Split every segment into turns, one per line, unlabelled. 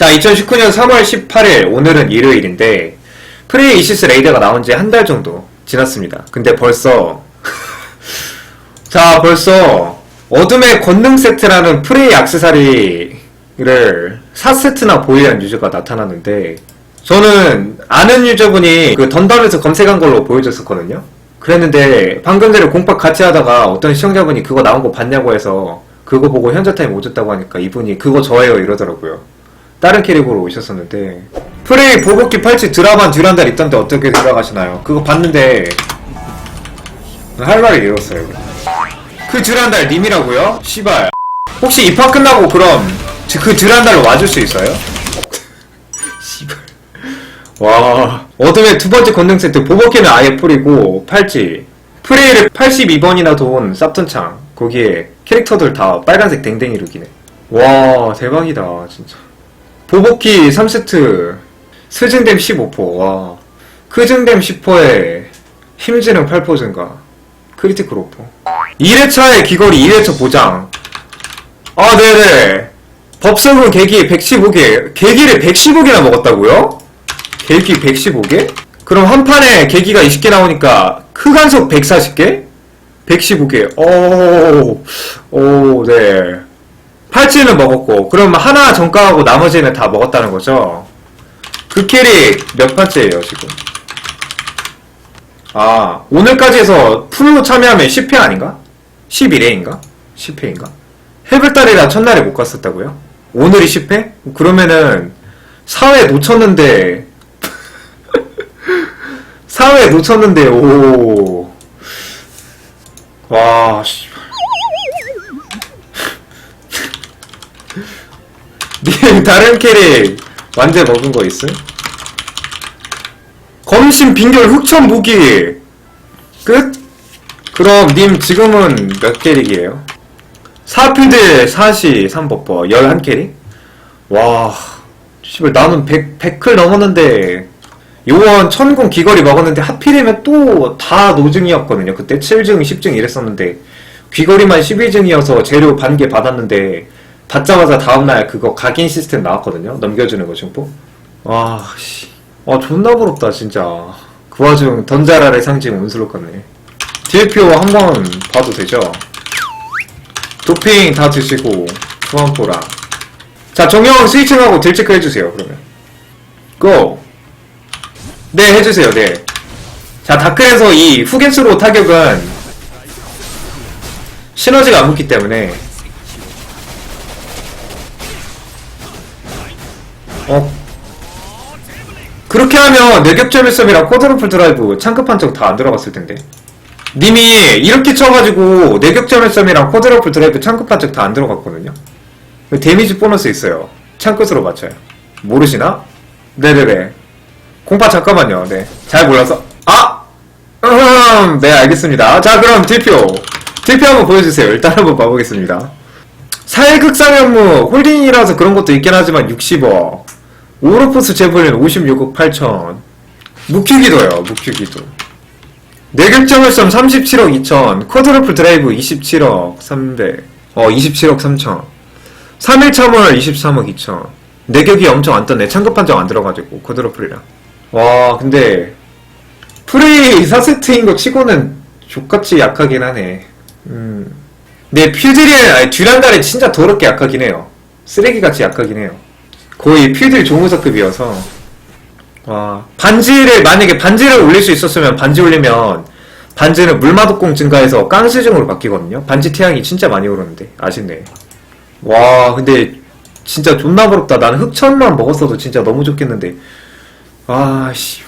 자, 2019년 3월 18일, 오늘은 일요일인데, 프레이 이시스 레이드가 나온 지 한 달 정도 지났습니다. 근데 벌써, 자, 벌써, 어둠의 권능 세트라는 프레이 악세사리를 4세트나 보유한 유저가 나타났는데, 저는 아는 유저분이 그 던담에서 검색한 걸로 보여줬었거든요? 그랬는데, 방금 전에 공박 같이 하다가 어떤 시청자분이 그거 나온 거 봤냐고 해서, 그거 보고 현저타임 오졌다고 하니까 이분이 그거 저예요 이러더라고요. 다른 캐릭으로 오셨었는데 프레이 보복기 팔찌 드라만 듀란달 있던데 어떻게 생각하시나요? 그거 봤는데 할 말이 이었어요. 그 듀란달 님이라고요? 시발. 혹시 입학 끝나고 그럼 그 듀란달로 와줄 수 있어요? 시발. 와. 어둠의 두 번째 권능 세트 보복기는 아예 뿌리고 팔찌. 프레이를 82번이나 도운 쌉턴창. 거기에 캐릭터들 다 빨간색 댕댕이로 기네. 와 대박이다 진짜 보복기 3세트. 스증댐 15포. 와. 크증댐 10포에 힘지능 8포 증가. 크리티컬 5포. 2회차에 귀걸이 2회차 보장. 아 네네. 법석은 계기 115개. 계기를 115개나 먹었다고요? 계기 115개? 그럼 한 판에 계기가 20개 나오니까 흑안석 140개? 115개. 오, 오, 네 팔찌는 먹었고 그럼 하나 정가하고 나머지는 다 먹었다는 거죠? 그 캐릭 몇 판째예요 지금? 아 오늘까지 해서 풀로 참여하면 10회 아닌가? 11회인가? 10회인가? 해불달이라 첫날에 못 갔었다고요? 오늘이 10회? 그러면은 4회 놓쳤는데 4회 놓쳤는데 오 와, 씨발. 님, 다른 캐릭 완전 먹은 거 있음? 검신 빙결 흑천 무기 끝? 그럼 님 지금은 몇 캐릭이에요? 4필드 4시 3버퍼 11캐릭? 와 씨발 나는 100, 100클 넘었는데 요원 천공 귀걸이 먹었는데 하필이면 또 다 노증이었거든요 그때 7증 10증 이랬었는데 귀걸이만 12증이어서 재료 반 개 받았는데 받자마자 다음날 그거 각인 시스템 나왔거든요. 넘겨주는 거 정보 와 씨. 아 존나 부럽다 진짜. 그 와중 던자라의 상징 온슬롯 같네 DLPO 한번 봐도 되죠? 도핑 다 드시고 수완포랑 자 정형 스위칭하고 딜 체크 해주세요 그러면. 고! 네 해주세요 네 자 다크에서 이 후겐스로 타격은 시너지가 안 붙기 때문에 그렇게 하면 뇌격점 일섬이랑 쿼드러플 드라이브 창급 한 적 다 안 들어갔을 텐데. 님이 이렇게 쳐가지고 뇌격점 일섬이랑 쿼드러플 드라이브 창급 한 적 다 안 들어갔거든요. 데미지 보너스 있어요. 창끝으로 맞춰요. 모르시나? 네네네. 공파 잠깐만요. 네잘 몰라서. 아! 음, 네 알겠습니다. 자 그럼 딜표. 딜표 한번 보여주세요. 일단 한번 봐보겠습니다. 사일극상현무 홀딩이라서 그런 것도 있긴 하지만 60억 오로포스 재벌린 56억 8천. 묵히기도요 묵히기도. 내격점을점 37억 2천. 쿼드러플 드라이브 27억 300 어 27억 3천. 3일 참월 23억 2천. 내격이 엄청 안 떴네. 창급 판정 안 들어가지고 쿼드러플이랑. 와 근데 프레이 4세트인 거 치고는 족같이 약하긴 하네. 음. 네 퓨들이 아니 듀란달이 진짜 더럽게 약하긴 해요. 쓰레기같이 약하긴 해요 거의 필들 종우사급이어서. 와 반지를 만약에 반지를 올릴 수 있었으면 반지 올리면 반지는 물마독공 증가해서 깡스증으로 바뀌거든요. 반지 태양이 진짜 많이 오르는데 아쉽네. 와 근데 진짜 존나 부럽다. 나는 흑천만 먹었어도 진짜 너무 좋겠는데. 아씨.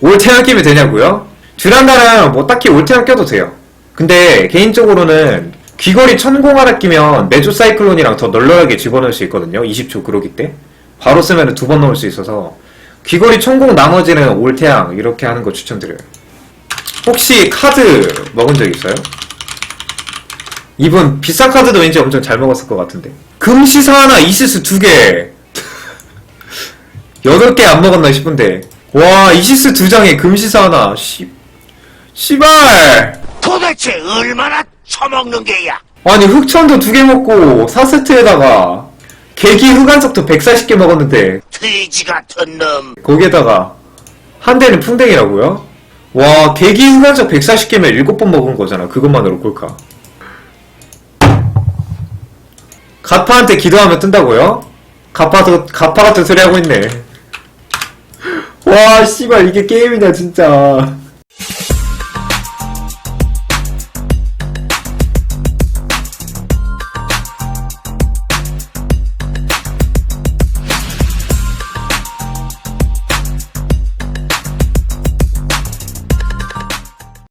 올 태양 끼면 되냐고요? 듀란다는 뭐 딱히 올 태양 껴도 돼요. 근데 개인적으로는 귀걸이 천공 하나 끼면 메조 사이클론이랑 더 널널하게 집어넣을 수 있거든요. 20초 그러기 때. 바로 쓰면 두 번 넣을 수 있어서 귀걸이 천공 나머지는 올 태양 이렇게 하는 거 추천드려요. 혹시 카드 먹은 적 있어요? 이분 비싼 카드도 왠지 엄청 잘 먹었을 것 같은데. 금시사 하나 이시스 두개. 8개 안 먹었나 싶은데. 와 이시스 두 장에 금시사 하나. 씨 씨발!
도대체 얼마나 처먹는 게야?
아니 흑천도 두 개 먹고 4세트에다가 계기 흑안석도 140개 먹었는데
돼지 같은 놈.
거기에다가 한 대는 풍뎅이라고요? 와 계기 흑안석 140개면 7번 먹은 거잖아 그것만으로 꼴까 가파한테 기도하면 뜬다고요? 가파도 가파 같은 소리 하고 있네 와 씨발 이게 게임이냐 진짜